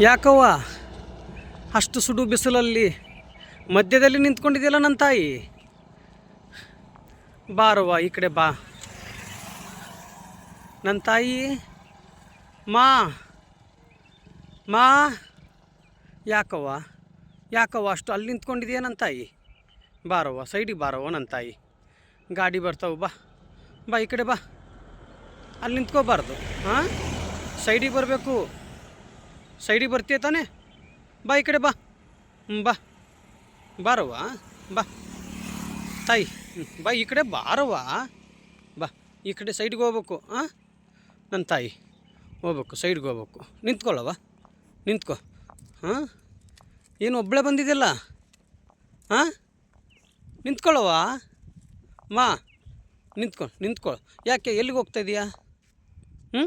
ಯಾಕವ್ವ? ಅಷ್ಟು ಸುಡು ಬಿಸಿಲಲ್ಲಿ ಮಧ್ಯದಲ್ಲಿ ನಿಂತ್ಕೊಂಡಿದೆಯಲ್ಲ ನನ್ನ ತಾಯಿ? ಬಾರವ್ವ, ಈ ಕಡೆ ಬಾ. ನನ್ನ ತಾಯಿ? ಮಾ? ಮಾ? ಯಾಕವ್ವ? ಯಾಕವ್ವ, ಅಷ್ಟು ಅಲ್ಲಿ ನಿಂತ್ಕೊಂಡಿದೆಯಾ ನನ್ನ ತಾಯಿ? ಬಾರವ್ವ, ಸೈಡಿಗೆ ಬಾರವ್ವ ನನ್ನ ತಾಯಿ. ಗಾಡಿ ಬರ್ತಾವೆ, ಬಾ. ಬಾ, ಈ ಕಡೆ ಬಾ. ಅಲ್ಲಿ ನಿಂತ್ಕೋಬಾರ್ದು, ಹಾಂ? ಸೈಡಿಗೆ ಬರಬೇಕು. ಸೈಡಿಗೆ ಬರ್ತೀಯ ತಾನೆ? ಬಾ ಈ ಕಡೆ ಬಾ. ಬಾ. ಬಾರವ್ವ, ಬಾ. ತಾಯಿ ಬಾ ಈ ಕಡೆ ಬಾರವ್ವ. ಬಾ, ಈ ಕಡೆ ಸೈಡ್ಗೆ ಹೋಗ್ಬೇಕು ಹಾಂ ನನ್ನ ತಾಯಿ, ಹೋಗ್ಬೇಕು, ಸೈಡ್ಗೆ ಹೋಗ್ಬೇಕು. ನಿಂತ್ಕೊಳ್ಳವ ನಿಂತ್ಕೊ. ಹಾಂ ಏನು ಒಬ್ಬಳೆ ಬಂದಿದ್ದಿಲ್ಲ ಹಾಂ ನಿಂತ್ಕೊಳ್ಳವ ಮಾ, ನಿಂತ್ಕೊ ನಿಂತ್ಕೊ. ಯಾಕೆ ಎಲ್ಲಿಗೆ ಹೋಗ್ತಾ ಇದೀಯಾ? ಹ್ಞೂ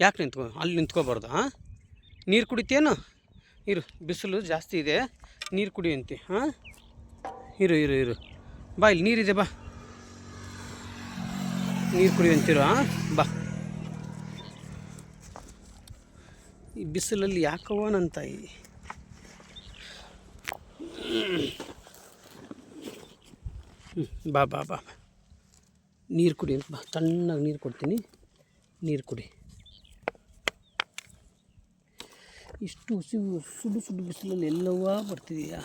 ಯಾಕೆ ನಿಂತ್ಕೊ? ಅಲ್ಲಿ ನಿಂತ್ಕೋಬಾರ್ದು ಹಾಂ ನೀರು ಕುಡಿತೇನು? ಇರು ಬಿಸಿಲು ಜಾಸ್ತಿ ಇದೆ. ನೀರು ಕುಡಿಯಂತೆ ಹಾಂ? ಇರು ಇರು ಇರು. ಬಾ ಇಲ್ಲಿ ನೀರಿದೆ ಬಾ. ನೀರು ಕುಡಿಯಂತಿರು ಹಾಂ? ಬಾ. ಈ ಬಿಸಿಲಲ್ಲಿ ಯಾಕವನಂತ ಹ್ಮ್, ಬಾ ಬಾ ಬಾ ನೀರು ಕುಡಿ ಬಾ. ತಣ್ಣಗೆ ನೀರು ಕೊಡ್ತೀನಿ. ನೀರು ಕುಡಿ. ಇಷ್ಟು ಹುಸಿ ಸುಡು ಸುಡು ಬಿಸಿಲಲ್ಲಿ ಎಲ್ಲವ ಬರ್ತಿದೀಯ?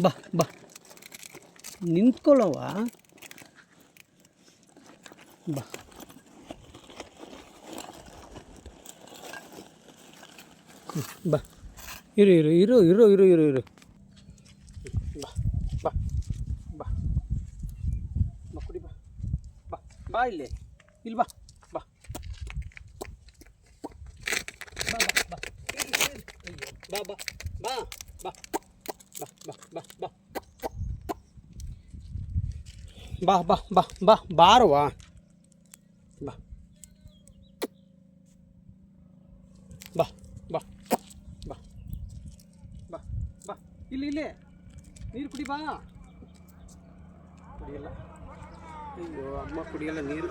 ಬಾ ಬಾ. ನಿಂತ್ಕೊಳ್ಳವ ಬಾ. ಬಾ. ಇರು ಇರು ಇರು ಇರು ಇರು ಇರು ಇರು. ಬಾ ಬಾ ಬಾ. ಬಾ. ಬಾ ಬಾ ಇಲ್ಲಿ. ಇಲ್ಲಿ ಬಾ ಬಾ ಬಾ ಇಲ್ಲಿ, ಇಲ್ಲಿ. ಅಯ್ಯೋ, ಬಾ ಬಾ ಬಾ ಬಾ ಬಾ ಬಾ ಬಾ ಬಾ ಬಾ ಬಾ ಬಾ ಬಾರವ್ವ ಬಾ ಬಾ ಬಾ ಬಾ ಬಾ ಬಾ ಇಲ್ಲಿ ಇಲ್ಲಿ ನೀರು ಕುಡಿ ಬಾ. ಕುಡಿಯಲ್ಲ. ಅಯ್ಯೋ ಅಮ್ಮ ಕುಡಿಯಲ್ಲ ನೀರು.